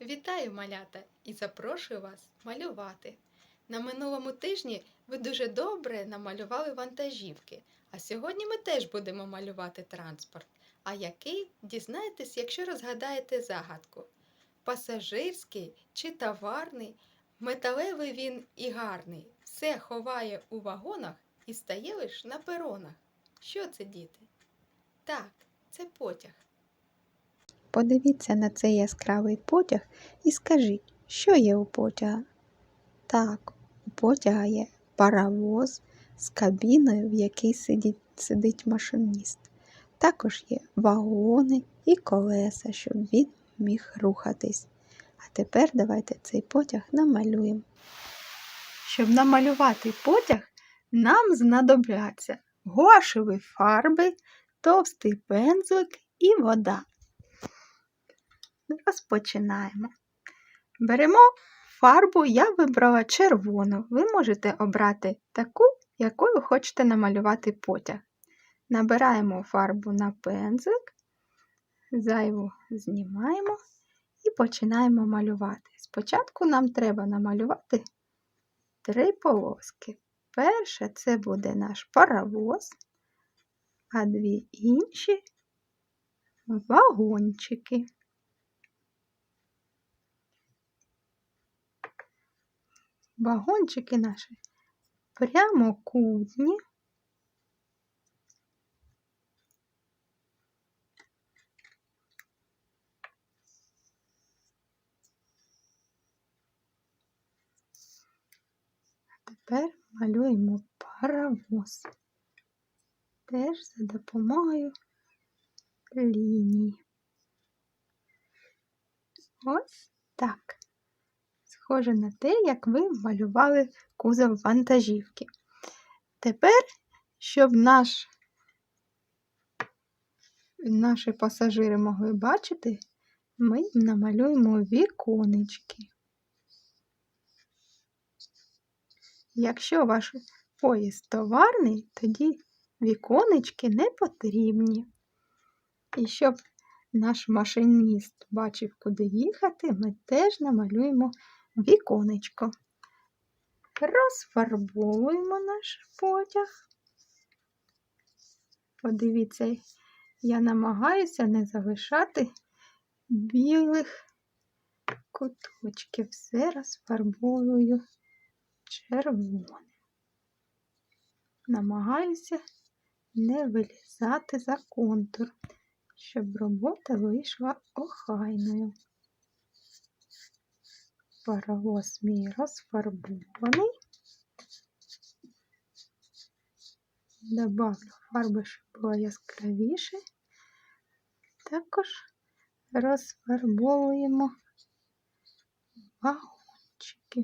Вітаю, малята, і запрошую вас малювати. На минулому тижні ви дуже добре намалювали вантажівки, а сьогодні ми теж будемо малювати транспорт. А який дізнаєтесь, якщо розгадаєте загадку. Пасажирський чи товарний, металевий він і гарний, все ховає у вагонах і стає лиш на перонах. Що це, діти? Так, це потяг. Подивіться на цей яскравий потяг і скажіть, що є у потяга? Так, у потяга є паровоз з кабіною, в якій сидить, сидить машиніст. Також є вагони і колеса, щоб він міг рухатись. А тепер давайте цей потяг намалюємо. Щоб намалювати потяг, нам знадобляться гуашеві фарби, товстий пензлик і вода. Розпочинаємо. Беремо фарбу, я вибрала червону. Ви можете обрати таку, якою хочете намалювати потяг. Набираємо фарбу на пензлик, зайву знімаємо і починаємо малювати. Спочатку нам треба намалювати три полоски. Перша це буде наш паровоз, а дві інші вагончики. Вагончики наші прямокутні. Тепер малюємо паровоз. Теж за допомогою лінії. Ось так. Схоже на те, як ви малювали кузов вантажівки. Тепер, щоб наш, наші пасажири могли бачити, ми намалюємо віконечки. Якщо ваш поїзд товарний, тоді віконечки не потрібні. І щоб наш машиніст бачив, куди їхати, ми теж намалюємо віконечко. Розфарбовуємо наш потяг. Подивіться, я намагаюся не залишати білих куточків. Все розфарбовую червоним. Намагаюся не вилізати за контур, щоб робота вийшла охайною. Паровоз мій розфарбований. Добавлю фарби, щоб було яскравіше. Також розфарбовуємо вагончики.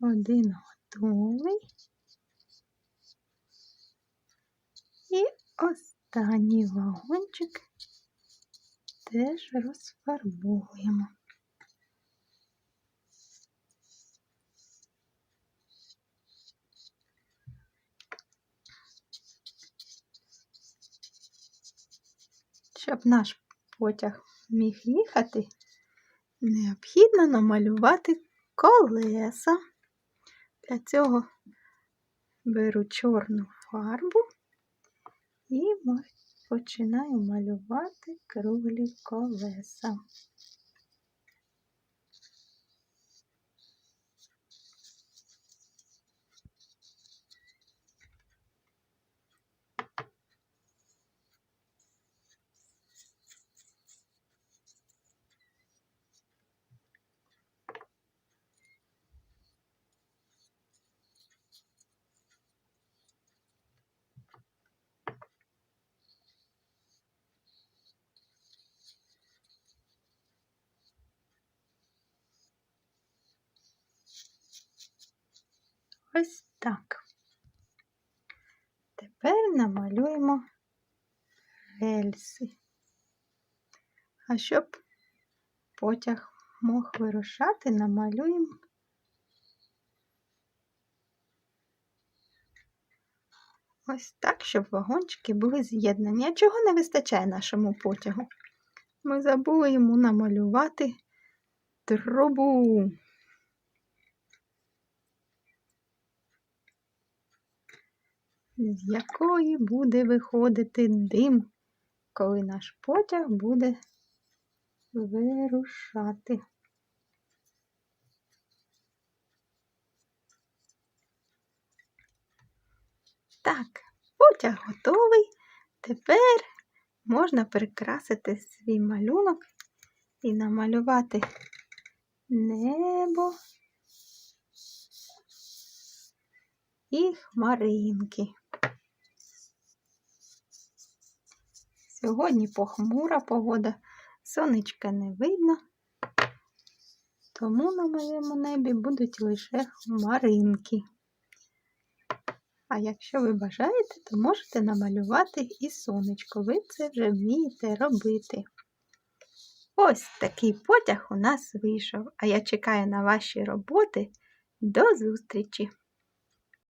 Один готовий. І останній вагончик теж розфарбовуємо. Щоб наш потяг міг їхати, необхідно намалювати колеса. Для цього беру чорну фарбу і починаю малювати круглі колеса. Ось так. Тепер намалюємо рельси. А щоб потяг мог вирушати, намалюємо Ось так, щоб вагончики були з'єднані. А чого не вистачає нашому потягу? Ми забули йому намалювати трубу. З якої буде виходити дим, коли наш потяг буде вирушати. Так, потяг готовий. Тепер можна прикрасити свій малюнок і намалювати небо і хмаринки. Сьогодні похмура погода, сонечка не видно, тому на моєму небі будуть лише хмаринки. А якщо ви бажаєте, то можете намалювати і сонечко. Ви це вже вмієте робити. Ось такий потяг у нас вийшов, а я чекаю на ваші роботи. До зустрічі!